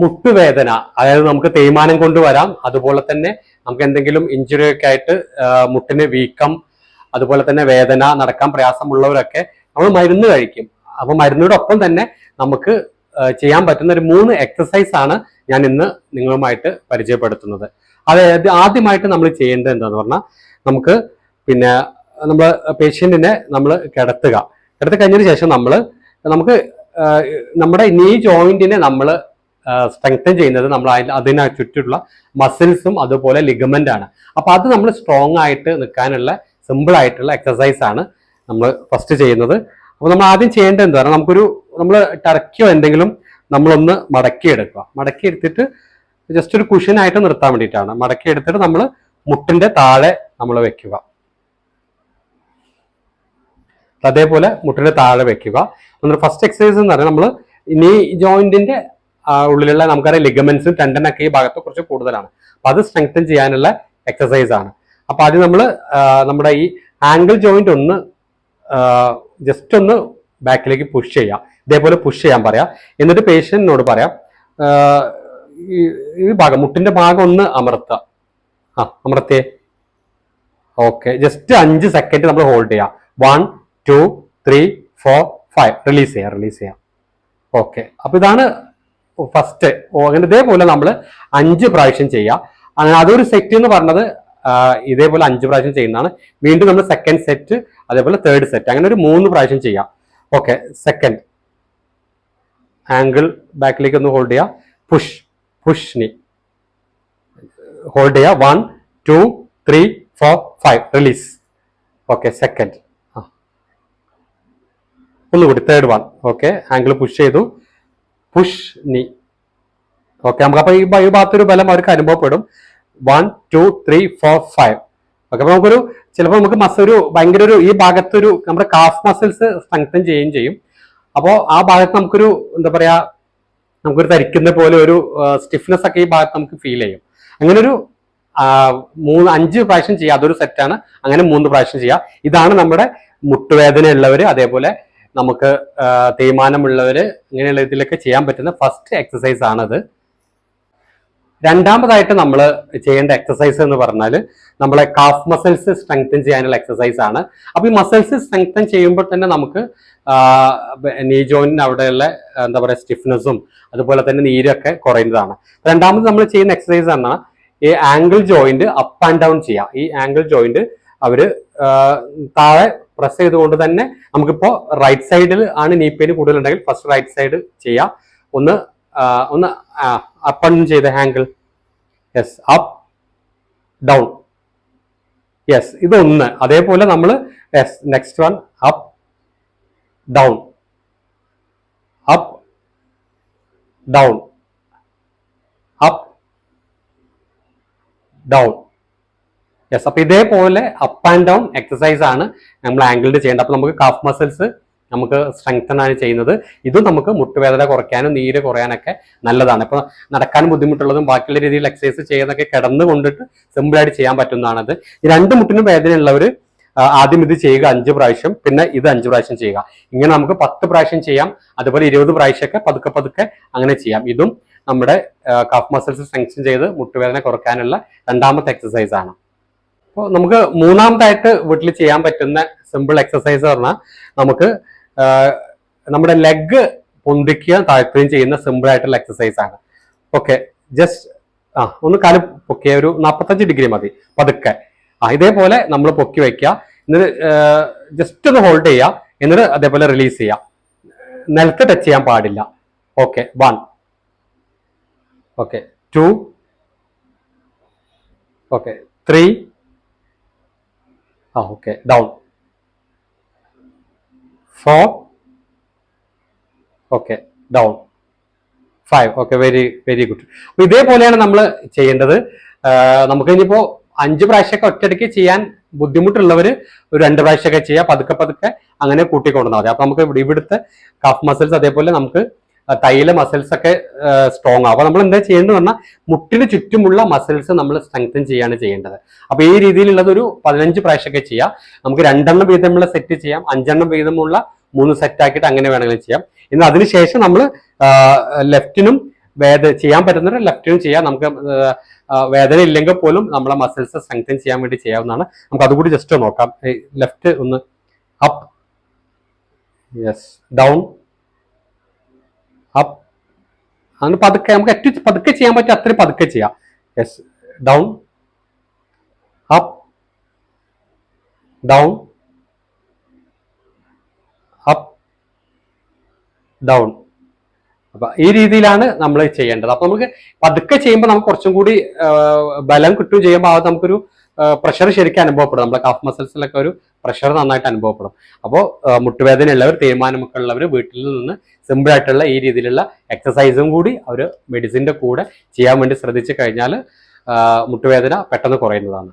മുട്ടുവേദന അതായത് നമുക്ക് തേയ്മാനം കൊണ്ട് വരാം. അതുപോലെ തന്നെ നമുക്ക് എന്തെങ്കിലും ഇഞ്ചുറി ഒക്കെ ആയിട്ട് മുട്ടിന് വീക്കം അതുപോലെ തന്നെ വേദന നടക്കാൻ പ്രയാസമുള്ളവരൊക്കെ നമ്മൾ മരുന്ന് കഴിക്കും. അപ്പൊ മരുന്നിനോടൊപ്പം തന്നെ നമുക്ക് ചെയ്യാൻ പറ്റുന്ന ഒരു മൂന്ന് എക്സസൈസ് ആണ് ഞാൻ ഇന്ന് നിങ്ങളുമായിട്ട് പരിചയപ്പെടുത്തുന്നത്. അതായത് ആദ്യമായിട്ട് നമ്മൾ ചെയ്യേണ്ടത് എന്താന്ന് പറഞ്ഞാൽ നമുക്ക് പിന്നെ നമ്മൾ പേഷ്യന്റിനെ നമ്മൾ കിടത്തുക. കിടത്തി കഴിഞ്ഞതിന് ശേഷം നമ്മൾ നമുക്ക് നമ്മുടെ നീ ജോയിന്റിനെ നമ്മൾ സ്ട്രെങ്തൻ ചെയ്യുന്നത് നമ്മൾ അതിന് ചുറ്റുള്ള മസിൽസും അതുപോലെ ലിഗമെന്റ് ആണ്. അപ്പൊ അത് നമ്മൾ സ്ട്രോങ് ആയിട്ട് നിൽക്കാനുള്ള സിമ്പിൾ ആയിട്ടുള്ള എക്സസൈസ് ആണ് നമ്മൾ ഫസ്റ്റ് ചെയ്യുന്നത്. അപ്പൊ നമ്മൾ ആദ്യം ചെയ്യേണ്ടത് എന്താ പറയുക നമുക്കൊരു നമ്മൾ ടർക്കിയോ എന്തെങ്കിലും നമ്മളൊന്ന് മടക്കിയെടുക്കുക. മടക്കിയെടുത്തിട്ട് ജസ്റ്റ് ഒരു കുഷനായിട്ട് നിർത്താൻ വേണ്ടിയിട്ടാണ്. മടക്കിയെടുത്തിട്ട് നമ്മൾ മുട്ടിന്റെ താഴെ നമ്മൾ വെക്കുക. അതേപോലെ മുട്ടിന്റെ താഴെ വെക്കുക. നമ്മൾ ഫസ്റ്റ് എക്സസൈസ് എന്ന് പറഞ്ഞാൽ നമ്മൾ ഇനി ജോയിന്റിന്റെ ഉള്ളിലുള്ള നമുക്കറിയാം ലിഗമെന്റ്സും ടെൻഡനൊക്കെ ഈ ഭാഗത്ത് കുറച്ച് കൂടുതലാണ്. അപ്പൊ അത് സ്ട്രെങ്തൻ ചെയ്യാനുള്ള എക്സസൈസ് ആണ്. അപ്പൊ ആദ്യം നമ്മൾ നമ്മുടെ ഈ ആംഗിൾ ജോയിന്റ് ഒന്ന് ജസ്റ്റ് ഒന്ന് ബാക്കിലേക്ക് പുഷ് ചെയ്യാം. ഇതേപോലെ പുഷ് ചെയ്യാൻ പറയാം. എന്നിട്ട് പേഷ്യന്റിനോട് പറയാം ഈ ഭാഗം മുട്ടിന്റെ ഭാഗം ഒന്ന് അമർത്തുക. ആ അമർത്തേ ഓക്കെ ജസ്റ്റ് അഞ്ച് സെക്കൻഡ് നമ്മൾ ഹോൾഡ് ചെയ്യാം. One two three four five release ചെയ്യാം റിലീസ് ചെയ്യാം. ഓക്കെ അപ്പൊ ഇതാണ് ഫസ്റ്റ് അങ്ങനെ ഇതേപോലെ നമ്മൾ അഞ്ച് പ്രാവശ്യം ചെയ്യാം. അങ്ങനെ അതൊരു സെറ്റ് എന്ന് പറഞ്ഞത് ഇതേപോലെ അഞ്ച് പ്രാവശ്യം ചെയ്യുന്നതാണ്. വീണ്ടും നമ്മൾ സെക്കൻഡ് സെറ്റ് അതേപോലെ തേർഡ് സെറ്റ് അങ്ങനെ ഒരു മൂന്ന് പ്രാവശ്യം ചെയ്യാം. ഓക്കെ സെക്കൻഡ് ആംഗിൾ ബാക്കിലേക്ക് ഒന്ന് ഹോൾഡ് ചെയ്യാം. പുഷ് പുഷ് നീ ഹോൾഡ് ചെയ്യുക one two three four five release okay second ആ. ഒന്നുകൂടി third one okay angle push ചെയ്തു. പുഷ് നീ. ഓക്കെ നമുക്ക് അപ്പൊ ഈ ഭാഗത്തൊരു ബലം അവർക്ക് അനുഭവപ്പെടും. One two three four five okay അപ്പൊ നമുക്കൊരു ചിലപ്പോൾ നമുക്ക് മസിൽ ഒരു ഭയങ്കര ഒരു ഈ ഭാഗത്തൊരു നമ്മുടെ കാഫ് മസിൽസ് സ്ട്രെങ്തൻ ചെയ്യുകയും ചെയ്യും. അപ്പോൾ ആ ഭാഗത്ത് നമുക്കൊരു എന്താ പറയാ നമുക്കൊരു തരിക്കുന്ന പോലെ ഒരു സ്റ്റിഫ്നെസ് ഒക്കെ ഈ ഭാഗത്ത് നമുക്ക് ഫീൽ ചെയ്യും. അങ്ങനെ ഒരു മൂന്ന് അഞ്ച് പ്രാവശ്യം ചെയ്യുക അതൊരു സെറ്റാണ് അങ്ങനെ മൂന്ന് പ്രാവശ്യം ചെയ്യുക ഇതാണ് നമ്മുടെ മുട്ടുവേദന ഉള്ളവർ അതേപോലെ നമുക്ക് തീരുമാനമുള്ളവർ ഇങ്ങനെയുള്ള ഇതിലൊക്കെ ചെയ്യാൻ പറ്റുന്ന ഫസ്റ്റ് എക്സസൈസ് ആണത്. രണ്ടാമതായിട്ട് നമ്മൾ ചെയ്യേണ്ട എക്സസൈസ് എന്ന് പറഞ്ഞാൽ നമ്മളെ കാഫ് മസിൽസ് സ്ട്രെങ്തൻ ചെയ്യാനുള്ള എക്സസൈസ് ആണ്. അപ്പോൾ ഈ മസിൽസ് സ്ട്രെങ്തൻ ചെയ്യുമ്പോൾ തന്നെ നമുക്ക് നീ ജോയിന്റെ അവിടെയുള്ള എന്താ പറയുക സ്റ്റിഫ്നെസ്സും അതുപോലെ തന്നെ നീരൊക്കെ കുറയുന്നതാണ്. രണ്ടാമത് നമ്മൾ ചെയ്യുന്ന എക്സസൈസ് ആണ് ഈ angle joint up and down ചെയ്യാം. ഈ ആംഗിൾ ജോയിന്റ് അവർ താഴെ പ്രസ് ചെയ്തുകൊണ്ട് തന്നെ നമുക്കിപ്പോ റൈറ്റ് സൈഡിൽ ആണ് നീ പെയിൻ കൂടുതലുണ്ടെങ്കിൽ ഫസ്റ്റ് റൈറ്റ് സൈഡ് ചെയ്യാം. ഒന്ന് ഒന്ന് അപ്പ് ചെയ്ത ankle yes up down yes ഇതൊന്ന്. അതേപോലെ നമ്മൾ yes next one up down up down up down yes അപ്പൊ ഇതേപോലെ അപ്പ് ആൻഡ് ഡൗൺ എക്സസൈസ് ആണ് നമ്മൾ ആംഗിളിൽ ചെയ്യേണ്ടത്. അപ്പൊ നമുക്ക് കാഫ് മസിൽസ് നമുക്ക് സ്ട്രെങ്തൻ ആണ് ചെയ്യുന്നത്. ഇതും നമുക്ക് മുട്ടുവേദന കുറയ്ക്കാനും നീര് കുറയാനൊക്കെ നല്ലതാണ്. ഇപ്പൊ നടക്കാൻ ബുദ്ധിമുട്ടുള്ളതും ബാക്കിയുള്ള രീതിയിൽ എക്സസൈസ് ചെയ്യുന്നതൊക്കെ കിടന്നു കൊണ്ടിട്ട് സിമ്പിളായിട്ട് ചെയ്യാൻ പറ്റുന്നതാണത്. ഈ രണ്ട് മുട്ടിനും വേദനയുള്ളവർ ആദ്യം ഇത് ചെയ്യുക അഞ്ച് പ്രാവശ്യം പിന്നെ ഇത് അഞ്ച് പ്രാവശ്യം ചെയ്യുക. ഇങ്ങനെ നമുക്ക് പത്ത് പ്രാവശ്യം ചെയ്യാം അതുപോലെ ഇരുപത് പ്രാവശ്യമൊക്കെ പതുക്കെ പതുക്കെ അങ്ങനെ ചെയ്യാം. ഇതും നമ്മുടെ കഫ് മസിൽസ് സ്ട്രെങ്തൻ ചെയ്ത് മുട്ടുവേദന കുറയ്ക്കാനുള്ള രണ്ടാമത്തെ എക്സസൈസ് ആണ്. അപ്പോൾ നമുക്ക് മൂന്നാമതായിട്ട് വീട്ടിൽ ചെയ്യാൻ പറ്റുന്ന സിമ്പിൾ എക്സസൈസ് പറഞ്ഞാൽ നമുക്ക് നമ്മുടെ ലെഗ് പൊന്തിക്കുകയും താഴ്ത്തുകയും ചെയ്യുന്ന സിമ്പിൾ ആയിട്ടുള്ള എക്സസൈസ് ആണ്. ഓക്കെ ജസ്റ്റ് ആ ഒന്ന് കാൽ പൊക്കിയ ഒരു നാൽപ്പത്തഞ്ച് ഡിഗ്രി മതി പതുക്കെ. ആ ഇതേപോലെ നമ്മൾ പൊക്കി വയ്ക്കുക എന്നിട്ട് ജസ്റ്റ് ഒന്ന് ഹോൾഡ് ചെയ്യുക എന്നിട്ട് അതേപോലെ റിലീസ് ചെയ്യുക. നിലത്ത് ടച്ച് ചെയ്യാൻ പാടില്ല. Okay one okay two okay three ആ okay. Down. Four. Okay down. Five. Okay very very good. അപ്പൊ ഇതേപോലെയാണ് നമ്മൾ ചെയ്യേണ്ടത്. നമുക്ക് ഇനിയിപ്പോ അഞ്ച് പ്രാവശ്യമൊക്കെ ഒറ്റയടിക്ക് ചെയ്യാൻ ബുദ്ധിമുട്ടുള്ളവർ ഒരു രണ്ട് പ്രാവശ്യമൊക്കെ ചെയ്യാം. പതുക്കെ പതുക്കെ അങ്ങനെ കൂട്ടിക്കൊണ്ടുവന്നാൽ മതി. അപ്പൊ നമുക്ക് ഇവിടെ ഇവിടുത്തെ കഫ് മസിൽസ് അതേപോലെ നമുക്ക് തൈല മസിൽസ് ഒക്കെ സ്ട്രോങ് ആവും. അപ്പൊ നമ്മൾ എന്താ ചെയ്യേണ്ടത് പറഞ്ഞാൽ മുട്ടിന് ചുറ്റുമുള്ള മസിൽസ് നമ്മൾ സ്ട്രെങ്തൻ ചെയ്യാണ് ചെയ്യേണ്ടത്. അപ്പൊ ഈ രീതിയിലുള്ളത് ഒരു പതിനഞ്ച് പ്രാവശ്യമൊക്കെ ചെയ്യാം. നമുക്ക് രണ്ടെണ്ണം വീതമുള്ള സെറ്റ് ചെയ്യാം. അഞ്ചെണ്ണം വീതമുള്ള മൂന്ന് സെറ്റ് ആക്കിയിട്ട് അങ്ങനെ വേണമെങ്കിലും ചെയ്യാം. ഇന്ന് അതിനുശേഷം നമ്മൾ ലെഫ്റ്റിനും വേദ ചെയ്യാൻ പറ്റുന്നവർ ലെഫ്റ്റിനും ചെയ്യാം. നമുക്ക് വേദന ഇല്ലെങ്കിൽ പോലും നമ്മളെ മസിൽസ് സ്ട്രെങ്തൻ ചെയ്യാൻ വേണ്ടി ചെയ്യാവുന്നതാണ്. നമുക്ക് അതുകൂടി ജസ്റ്റ് നോക്കാം. ലെഫ്റ്റ് ഒന്ന് അപ്പ് യെസ് ഡൗൺ അങ്ങനെ പതുക്കെ നമുക്ക് ഏറ്റവും പതുക്കെ ചെയ്യാൻ പറ്റും അത്രയും പതുക്കെ ചെയ്യാം. Yes down up down up down അപ്പൊ ഈ രീതിയിലാണ് നമ്മൾ ചെയ്യേണ്ടത്. അപ്പൊ നമുക്ക് പതുക്കെ ചെയ്യുമ്പോൾ നമുക്ക് കുറച്ചും കൂടി ബലം കിട്ടുകയും ചെയ്യുമ്പോൾ അത് നമുക്കൊരു പ്രഷർ ശരിക്കും അനുഭവപ്പെടും. നമ്മുടെ കഫ് മസിൽസിലൊക്കെ ഒരു പ്രഷർ നന്നായിട്ട് അനുഭവപ്പെടും. അപ്പോൾ മുട്ടുവേദന ഉള്ളവർ തീരുമാനമൊക്കെ ഉള്ളവർ വീട്ടിൽ നിന്ന് സിമ്പിൾ ആയിട്ടുള്ള ഈ രീതിയിലുള്ള എക്സസൈസും കൂടി അവർ മെഡിസിന്റെ കൂടെ ചെയ്യാൻ വേണ്ടി ശ്രദ്ധിച്ചു കഴിഞ്ഞാൽ മുട്ടുവേദന പെട്ടെന്ന് കുറയുന്നതാണ്.